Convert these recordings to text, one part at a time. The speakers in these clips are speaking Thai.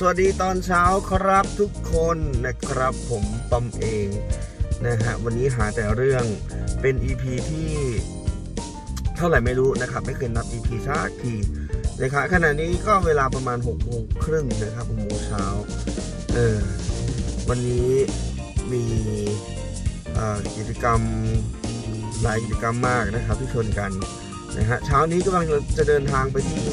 สวัสดีตอนเช้าครับทุกคนนะครับผมปอมเองนะฮะวันนี้หาแต่เรื่องเป็น EP ที่เท่าไหร่ไม่รู้นะครับ ไม่เคยนับ EP สักทีนะครับขณะนี้ก็เวลาประมาณ6โมงครึ่งนะครับ6โมงเช้าเออวันนี้มีกิจกรรมหลายกิจกรรมมากนะครับที่ชนกันนะฮะเช้านี้กำลังจะเดินทางไปที่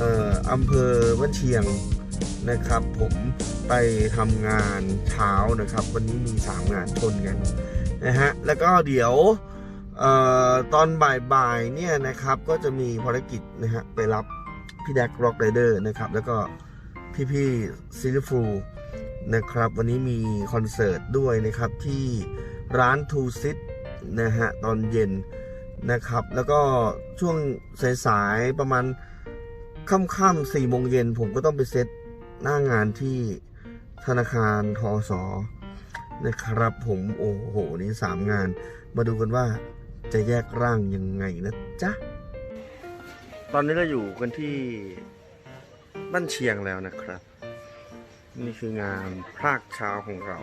อออำเภอบ้านเชียง นะครับ ผมไปทำงานเช้านะครับ วันนี้มี 3 งานชนกันนะฮะแล้วก็เดี๋ยวออตอนบ่ายๆเนี่ยนะครับก็จะมีภารกิจนะฮะไปรับพี่แดกร็อกไรเดอร์นะครับ แล้วก็พี่ๆซิลิฟูนะครับ วันนี้มีคอนเสิร์ตด้วยนะครับที่ร้านทูซิตนะฮะตอนเย็นนะครับ แล้วก็ช่วงสายๆประมาณค่ำๆสี่โมงเย็นผมก็ต้องไปเซต หน้างานที่ธนาคารทอสอนะครับผมโอ้โห นี่สามงาน มาดูกันว่าจะแยกร่างยังไงนะจ๊ะ ตอนนี้เราอยู่กันที่บ้านเชียงแล้วนะครับ นี่คืองานภาคเช้าของเรา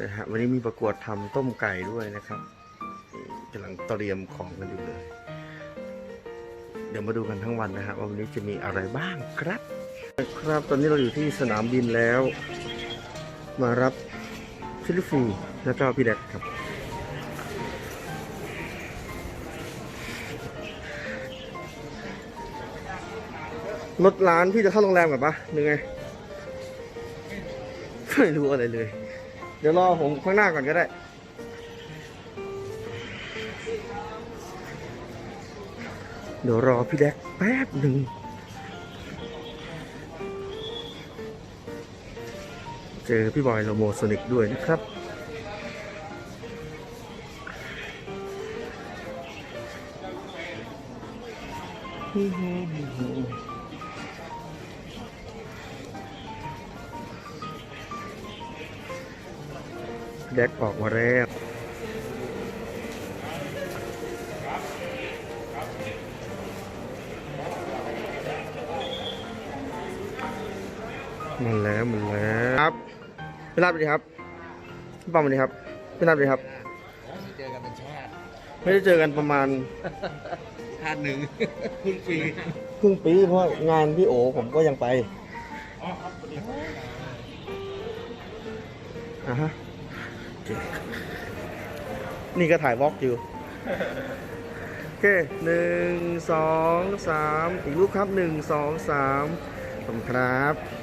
นะฮะวันนี้มีประกวดทำต้มไก่ด้วยนะครับกำลังเตรียมของกันอยู่เลย เดี๋ยวมาดูกันทั้งวันนะฮะว่าวันนี้จะมีอะไรบ้างครับ ครับตอนนี้เราอยู่ที่สนามบินแล้ว มารับฟิลิฟีแล้วก็พี่แดกครับ รถร้านพี่จะเข้าโรงแรมกับปะหรือไงไม่รู้อะไรเลย เดี๋ยวรอผมข้างหน้าก่อนก็ได้ เดี๋ยวรอพี่แดกแป๊บหนึ่งเจอพี่บอยโลโมโซนิกด้วยนะครับ แดกออกมาแล้ว มันแล้วมันแล้วครับพี่รับสวัสดีครับพี่ปอมสวัสดีครับพี่รับสวัสดีครับ เจอกันเป็นชาติไม่ได้เจอกันประมาณชาติหนึ่งครึ่งปีครึ่งปีเพราะงานพี่โอผมก็ยังไปอะฮะโอเคนี่ก็ถ่ายวอล์กอยู่โอเคหนึ่งสองสามอีกรูปครับหนึ่งสองสามขอบคุณครับ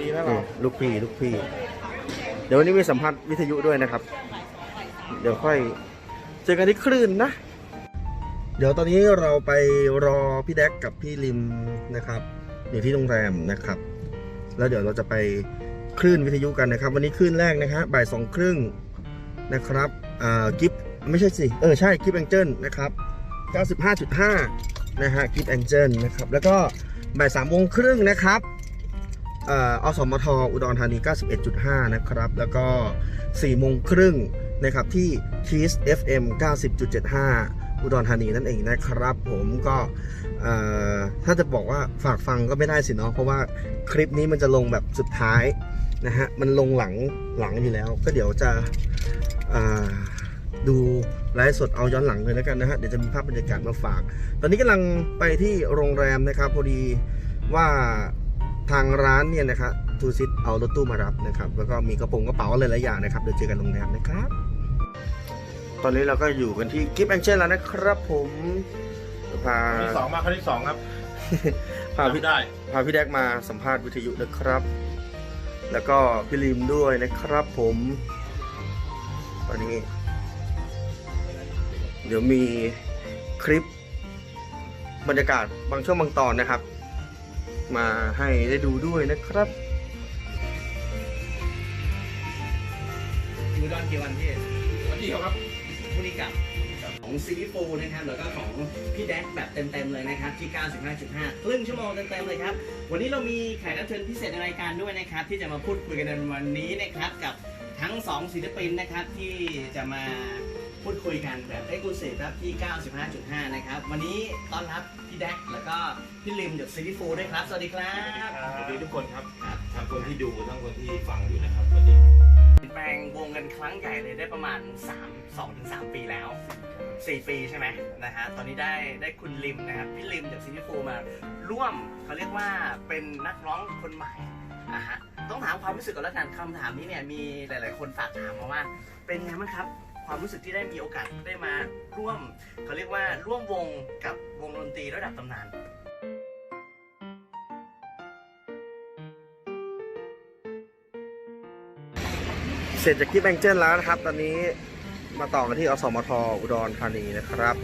ดีแล้วนี่ลูกพี่ลูกพี่ เดี๋ยววันนี้มีสัมภาษณ์วิทยุด้วยนะครับ เดี๋ยวค่อยเจอกันที่คลื่นนะ เดี๋ยวตอนนี้เราไปรอพี่แดกกับพี่ลิมนะครับ อยู่ที่โรงแรมนะครับ แล้วเดี๋ยวเราจะไปคลื่นวิทยุกันนะครับ วันนี้คลื่นแรกนะฮะบ่ายสองครึ่งนะครับอ่ากิฟไม่ใช่สิเออใช่กิฟแองเจิลนะครับ95.5 นะฮะกิฟแองเจิลนะครับ แล้วก็บ่ายสามโมงครึ่งนะครับ อสมทอุดรธานี 91.5 นะครับ แล้วก็ 4 โมงครึ่งนะครับที่ Kiss FM 90.75 อุดรธานีนั่นเองนะครับผมก็ถ้าจะบอกว่าฝากฟังก็ไม่ได้สิเนาะเพราะว่าคลิปนี้มันจะลงแบบสุดท้ายนะฮะมันลงหลังหลังอยู่แล้ว ก็เดี๋ยวจะดูไลฟ์สดเอาย้อนหลังเลยแล้วกันนะฮะเดี๋ยวจะมีภาพบรรยากาศมาฝาก ตอนนี้กำลังไปที่โรงแรมนะครับพอดีว่า ทางร้านเนี่ยนะครับทูซิตเอารถตู้มารับนะครับ แล้วก็มีกระโปรงกระเป๋าอะไรหลายอย่างนะครับเดี๋ยวเจอกันโรงแรมนะครับ ตอนนี้เราก็อยู่กันที่กิฟต์แองเจลแล้วนะครับผมพาครั้งที่สองมาครั้งที่สองครับพาพี่จำได้พาพี่แดกมาสัมภาษณ์วิทยุนะครับ แล้วก็พี่ลิมด้วยนะครับผม ตอนนี้ เดี๋ยวมีคลิปบรรยากาศบางช่วงบางตอนนะครับ มาให้ได้ดูด้วยนะครับอยู่ดอนกี่วันพี่วันเดียวครับพรุ่งนี้กลับของซีรีส์ฟูนะครับแล้วก็ของพี่แดกแบบเต็มๆเลยนะครับที่ 95.5 ครึ่งชั่วโมงเต็มๆเลยครับ วันนี้เรามีแขกรับเชิญพิเศษในรายการด้วยนะครับ ที่จะมาพูดคุยกันในวันนี้นะครับกับทั้งสองศิลปินนะครับที่จะมา พูดคุยกันแบบเอ็กซ์คลูซีฟครับที่ 95.5 นะครับ วันนี้ต้อนรับพี่แดกแล้วก็พี่ลิมจากซีรีส์ฟูด้วยครับ สวัสดีครับสวัสดีทุกคนครับครับทั้งคนที่ดูทั้งคนที่ฟังอยู่นะครับสวัสดีเปลี่ยนแปลงวงกันครั้งใหญ่เลยได้ประมาณ 3 2ถึง3ปีแล้ว 4 ปีใช่ไหมนะฮะตอนนี้ได้ได้คุณลิมนะครับพี่ลิมจากซีรีส์ฟูมาร่วมเขาเรียกว่าเป็นนักร้องคนใหม่อะฮะต้องถามความรู้สึกก่อนแล้วกันคำถามนี้เนี่ยมีหลาย ๆ คนฝากถามมาว่า เป็นไงบ้างครับ ความรู้สึกที่ได้มีโอกาสได้มาร่วมเขาเรียกว่าร่วมวงกับวงดนตรีระดับตำนานเสร็จจากที่แบงเจิลแล้วนะครับ ตอนนี้มาต่อกันที่อสมทอุดรธานีนะครับ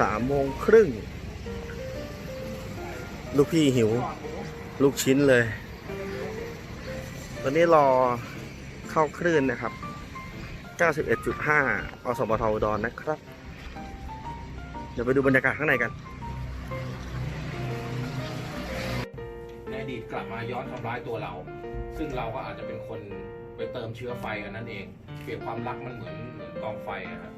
สามโมงครึ่ง ลูกพี่หิว ลูกชิ้นเลย ตอนนี้รอเข้าคลื่นนะครับ 91.5อสมทอุดรนนะครับ เดี๋ยวไปดูบรรยากาศข้างในกันในอดีตกลับมาย้อนทำร้ายตัวเรา ซึ่งเราก็อาจจะเป็นคนไปเติมเชื้อไฟกันนั่นเองเปรียบความรักมันเหมือนเหมือนกองไฟอะครับ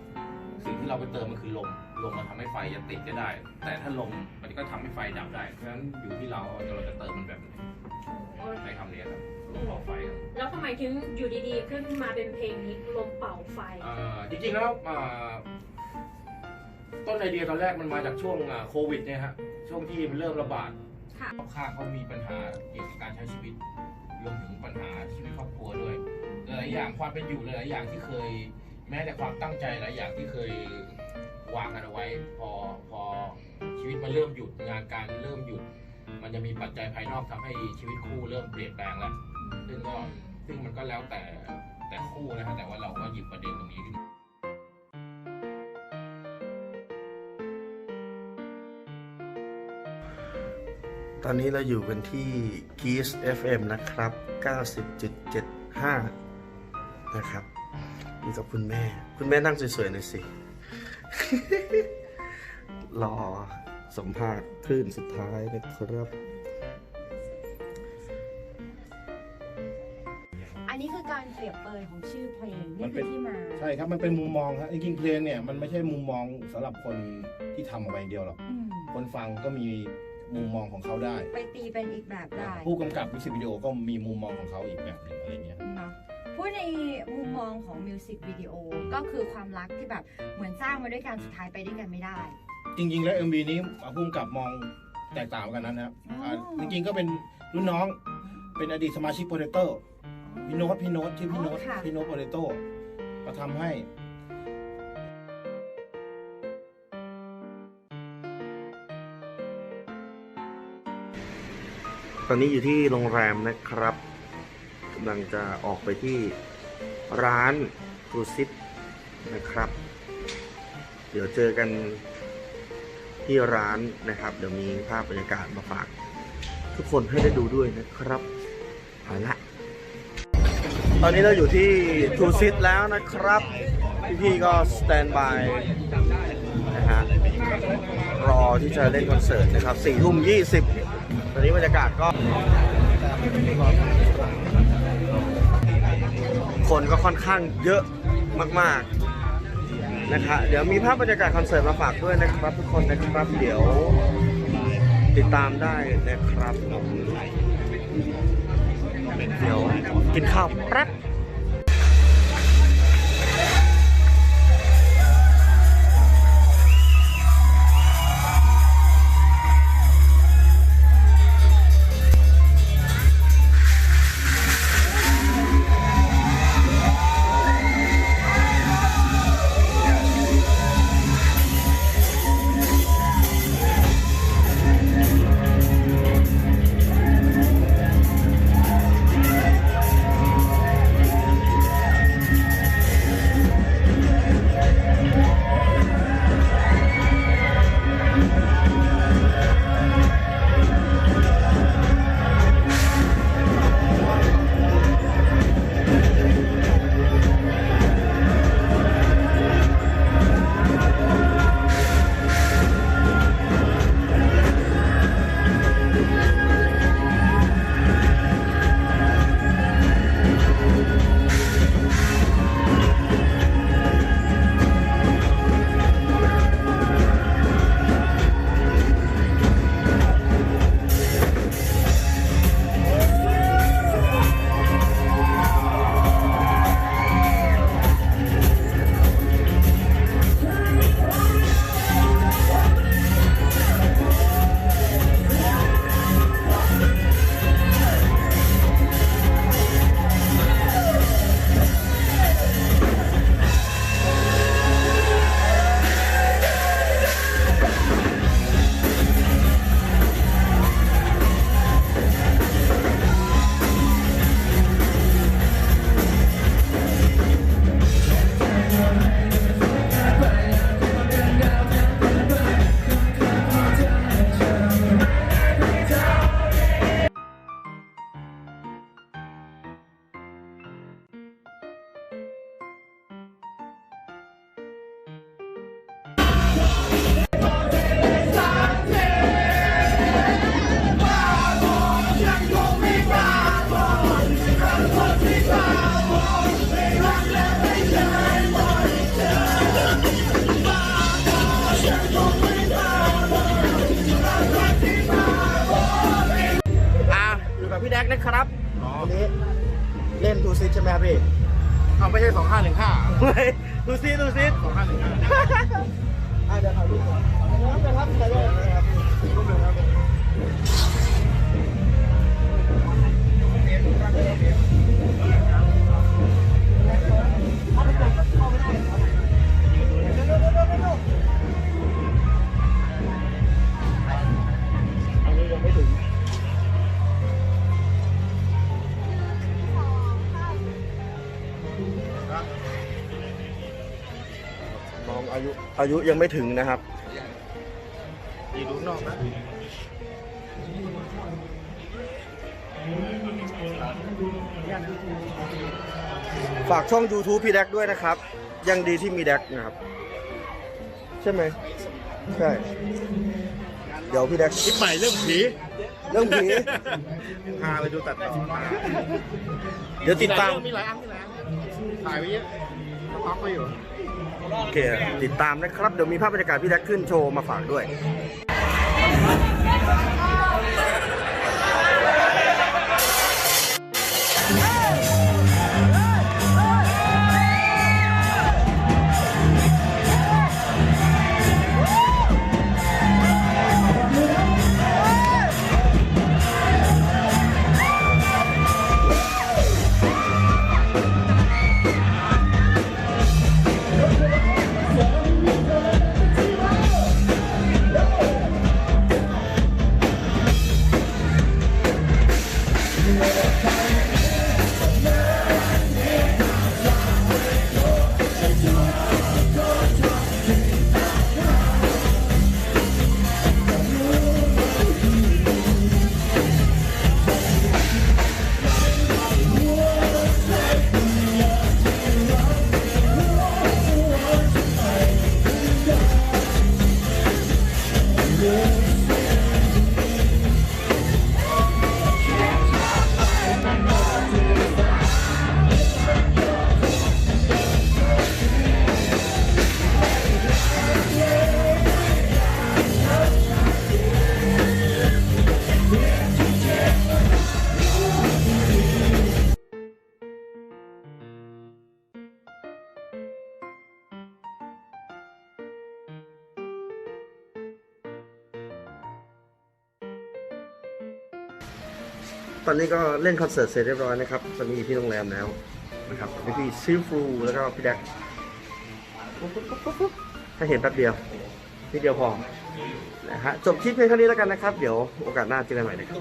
สิ่งที่เราไปเติมมันคือลม ลมมันทำให้ไฟจะติดก็ได้ แต่ถ้าลมมันก็ทำให้ไฟดับได้ เพราะฉะนั้นอยู่ที่เราเราจะเติมมันแบบไหน มถึงอยู่ดีๆ ขึ้นมาเป็นเพลงนี้ลมเป่าไฟ อ่าจริงๆแล้วอ่าต้นไอเดียตอนแรกมันมาจากช่วงอ่าโควิดเนี่ยฮะช่วงที่มันเริ่มระบาดค่ะรอบข้างเขามีปัญหาเกี่ยวกับการใช้ชีวิตรวมถึงปัญหาชีวิตครอบครัวด้วยหลายๆอย่างความเป็นอยู่หลายๆอย่างที่เคย แม้แต่ความตั้งใจหลายอย่างที่เคยวางกันเอาไว้ พอพอชีวิตมันเริ่มหยุดงานการเริ่มหยุด มันจะมีปัจจัยภายนอกทำให้ชีวิตคู่เริ่มเปลี่ยนแปลงแล้วซึ่งก็ ซึ่งมันก็แล้วแต่แต่คู่นะฮะแต่ว่าเราก็หยิบประเด็นตรงนี้ขึ้นมาตอนนี้เราอยู่กันที่ Geese FM นะครับ 90.75 นะครับอยู่กับคุณแม่ คุณแม่นั่งสวยๆหน่อยสิ รอสัมภาษณ์คลื่นสุดท้ายนะครับ เปรียบเปรยของชื่อเพลงมันี่นเป็คือนที่มาใช่ครับมันเป็นมุมมองครับจริงๆเพลงเนี่ยมันไม่ใช่มุมมองสำหรับคนที่ทำเอาไว้อย่างเดียวหรอกอืมคนฟังก็มีมุมมองของเขาได้ ไปตีเป็นอีกแบบได้ ผู้กำกับมิวสิกวิดีโอก็มีมุมมองของเขาอีกแบบหนึ่งอะไรเงี้ยเนาะพูดในมุมมองของมิวสิกวิดีโอก็คือความรักที่แบบเหมือนสร้างมาด้วยกันสุดท้ายไปด้วยกันไม่ได้ จริง ๆ แล้ว MV นี้ผู้กำกับมองแตกต่างกันนั้นนะครับอ๋ออ่าจริงๆก็เป็นรุ่นน้องเป็นอดีตสมาชิกโปเตโต้ พี่โน้ตพี่โน้ตชื่อพี่โน้ตอ๋อค่ะ พี่โน้ตโปเตโต้มาทำให้ ตอนนี้อยู่ที่โรงแรมนะครับกำลังจะออกไปที่ร้านครูซิปนะครับ เดี๋ยวเจอกันที่ร้านนะครับ เดี๋ยวมีภาพบรรยากาศมาฝาก ทุกคนให้ได้ดูด้วยนะครับเอาละ ตอนนี้เราอยู่ที่ทูซิตแล้วนะครับ พี่ๆก็สแตนบายนะฮะรอที่จะเล่นคอนเสิร์ตนะครับสี่ทุ่มยี่สิบตอนนี้บรรยากาศก็ คนก็ค่อนข้างเยอะมากๆนะครับเดี๋ยวมีภาพบรรยากาศคอนเสิร์ตมาฝากด้วยนะครับ ทุกคนนะครับเดี๋ยวติดตามได้นะครับ เดี๋ยวกินข้าวแป๊บ ครับอ๋อวันนี้เล่นทูซิตใช่ไหมครับพี่เอาไม่ใช่สองห้าหนึ่งห้าทูซิตทูซิตสองห้าหนึ่งห้าอะเดี๋ยวถ่ายรูปก่อนนะครับถ่ายรูปนะครับรูปหนึ่งครับอัน องอายุอายุยังไม่ถึงนะครับดีดูนอกนะฝากช่อง YouTube พี่แดกด้วยนะครับ ยังดีที่มีแดกนะครับ ใช่ไหมใช่ เดี๋ยวพี่แดกคลิปใหม่เรื่องผี เรื่องผีพาไปดูตัดต่อมาเดี๋ยวติดตาม มีหลายอันมีหลายอันถ่ายไว้เยอะสต็อกไว้อยู่ โอเคติดตามนะครับ เดี๋ยวมีภาพบรรยากาศพี่แดกขึ้นโชว์มาฝากด้วย ตอนนี้ก็เล่นคอนเสิร์ตเสร็จเรียบร้อยนะครับ ตอนนี้อยู่ที่โรงแรมแล้วนะครับพี่พี่ซิลฟูแล้วก็พี่แดกปุ๊บปุ๊บปุ๊บปุ๊บปุ๊บให้เห็นแป๊บเดียวนิดเดียวพอนะฮะจบคลิปเพียงเท่านี้แล้วกันนะครับ เดี๋ยวโอกาสหน้าเจอกันใหม่นะครับ